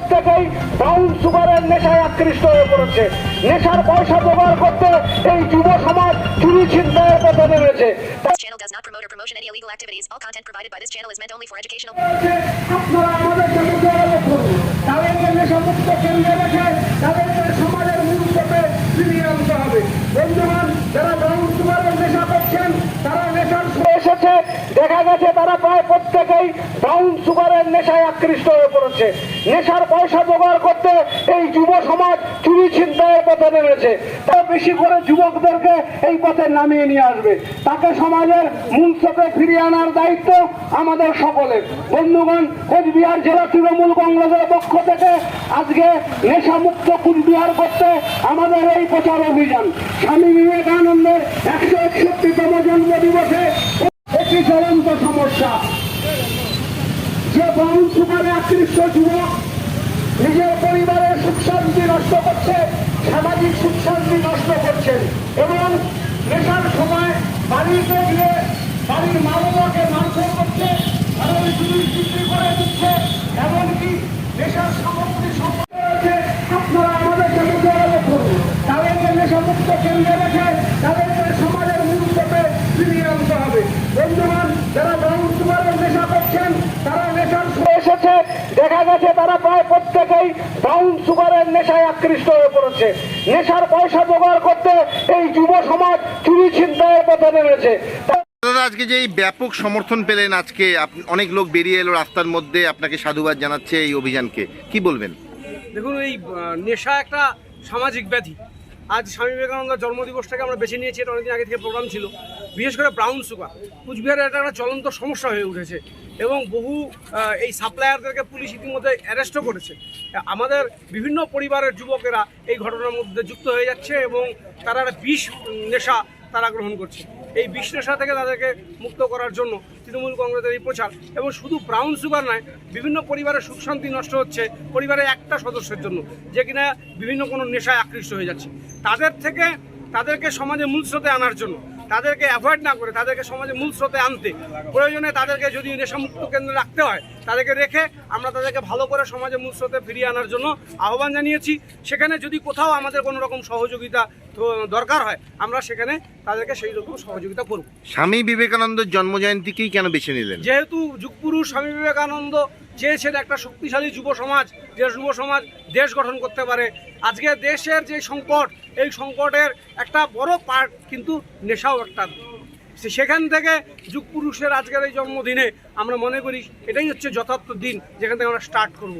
প্রত্যেকেই ব্রাউন সুগারের নেশায় আকৃষ্ট হয়ে পড়েছে। নেশার পয়সা জোগাড় করতে এই যুব সমাজ চুরি ছিনতাইয়ের পথে নেমেছে। আপনারা আমাদের তাদেরকে নেশামুক্ত কেন্দ্রে রেখে তাদেরকে সমাজের মূল পথে ফিরিয়ে আনতে হবে। যারা ব্রাউন সুগারের নেশা করছেন তারা নেশার দেখা গেছে তারা প্রায় প্রত্যেকেই ব্রাউন সুগারের নেশায় আকৃষ্ট হয়ে পড়েছে। নেশার পয়সা জোগাড় করতে এই যুব সমাজ চুরি ছিনতাইয়ের পথে নেমেছে। তা বেশি করে যুবকদেরকে এই পথে নামিয়ে নিয়ে আসবে। তাকে সমাজের মূল স্রোতে ফিরিয়ে আনার দায়িত্ব আমাদের সকলের। বন্ধুগণ, কোচবিহার জেলা তৃণমূল কংগ্রেসের পক্ষ থেকে আজকে নেশামুক্ত কুচবিহার করতে আমাদের এই প্রচার অভিযান। স্বামী বিবেকানন্দের একশো একষট্টিতম জন্ম দিবসে একটি জ্বলন্ত সমস্যা যে বাউন সুপারে আকৃষ্ট যুবক নিজের পরিবারের সুখ শান্তি নষ্ট করছে, সামাজিক সুখ শান্তি নষ্ট করছে এবং নেশার সময় বাড়িতে গিয়ে বাড়ির মা বাবাকে মারধর করছে বিক্রি করে দিচ্ছে, এমনকি নেশার সামগ্রী সম্পর্কে রয়েছে, আপনারা আমাদের সাথে যোগাযোগ করুন। তাদেরকে নেশামুক্ত কেন্দ্রে রেখে তাদেরকে সমাজের মূল আনতে হবে বন্ধুগণ যারা ব্রাউন সুগারের নেশা করছেন তারা নেশার এসেছে দেখা গেছে তারা প্রায় প্রত্যেকেই ব্রাউন সুগারের নেশায় আকৃষ্ট হয়ে পড়েছে। নেশার পয়সা জোগাড় করতে এই যুব সমাজ চুরি ছিনতাইয়ের পথে নেমেছে। আজকে যে এই ব্যাপক সমর্থন পেলেন আজকে আপ- অনেক লোক বেরিয়ে এলো রাস্তার মধ্যে আপনাকে সাধুবাদ জানাচ্ছে এই অভিযানকে। কি বলবেন? দেখুন এই নেশা একটা সামাজিক ব্যাধি। আজ স্বামী বিবেকানন্দের জন্মদিবসটাকে আমরা বেছে নিয়েছি এটা অনেকদিন আগে থেকে প্রোগ্রাম ছিল। বিশেষ করে ব্রাউন সুগার, কুচবিহারে এটা একটা চলন্ত সমস্যা হয়ে উঠেছে এবং বহু এই সাপ্লায়ারদেরকে পুলিশ ইতিমধ্যে অ্যারেস্টও করেছে। আমাদের বিভিন্ন পরিবারের যুবকেরা এই ঘটনার মধ্যে যুক্ত হয়ে যাচ্ছে এবং তারা একটা বিষ নেশা তারা গ্রহণ করছে। এই বিষ নেশা থেকে তাদেরকে মুক্ত করার জন্য তৃণমূল কংগ্রেসের এই প্রচার এবং শুধু ব্রাউন সুগার নয়, বিভিন্ন পরিবারের সুখ শান্তি নষ্ট হচ্ছে পরিবারের একটা সদস্যের জন্য, যে কিনা বিভিন্ন কোনো নেশায় আকৃষ্ট হয়ে যাচ্ছে। তাদের থেকে তাদেরকে সমাজে মূল আনার জন্য তাদেরকে অ্যাভয়েড না করে তাদেরকে সমাজে মূল স্রোতে আনতে। প্রয়োজনে তাদেরকে যদি নেশামুক্ত কেন্দ্রে রাখতে হয় তাদেরকে রেখে আমরা তাদেরকে ভালো করে সমাজে মূল স্রোতে ফিরিয়ে আনার জন্য আহ্বান জানিয়েছি। সেখানে যদি কোথাও আমাদের কোনো রকম সহযোগিতা দরকার হয় আমরা সেখানে তাদেরকে সেই রকম সহযোগিতা করব। স্বামী বিবেকানন্দের জন্মজয়ন্তীকেই কেন বেছে নিলেন? যেহেতু যুগপুরুষ স্বামী বিবেকানন্দ চেয়েছেন একটা শক্তিশালী যুব সমাজ, যে যুব সমাজ দেশ গঠন করতে পারে। আজকে দেশের যে সংকট, এই সংকটের একটা বড় পার্ট কিন্তু নেশাও একটা। সেখান থেকে যুগ পুরুষের আজকের এই জন্মদিনে আমরা মনে করি এটাই হচ্ছে যথার্থ দিন যেখান থেকে আমরা স্টার্ট করব।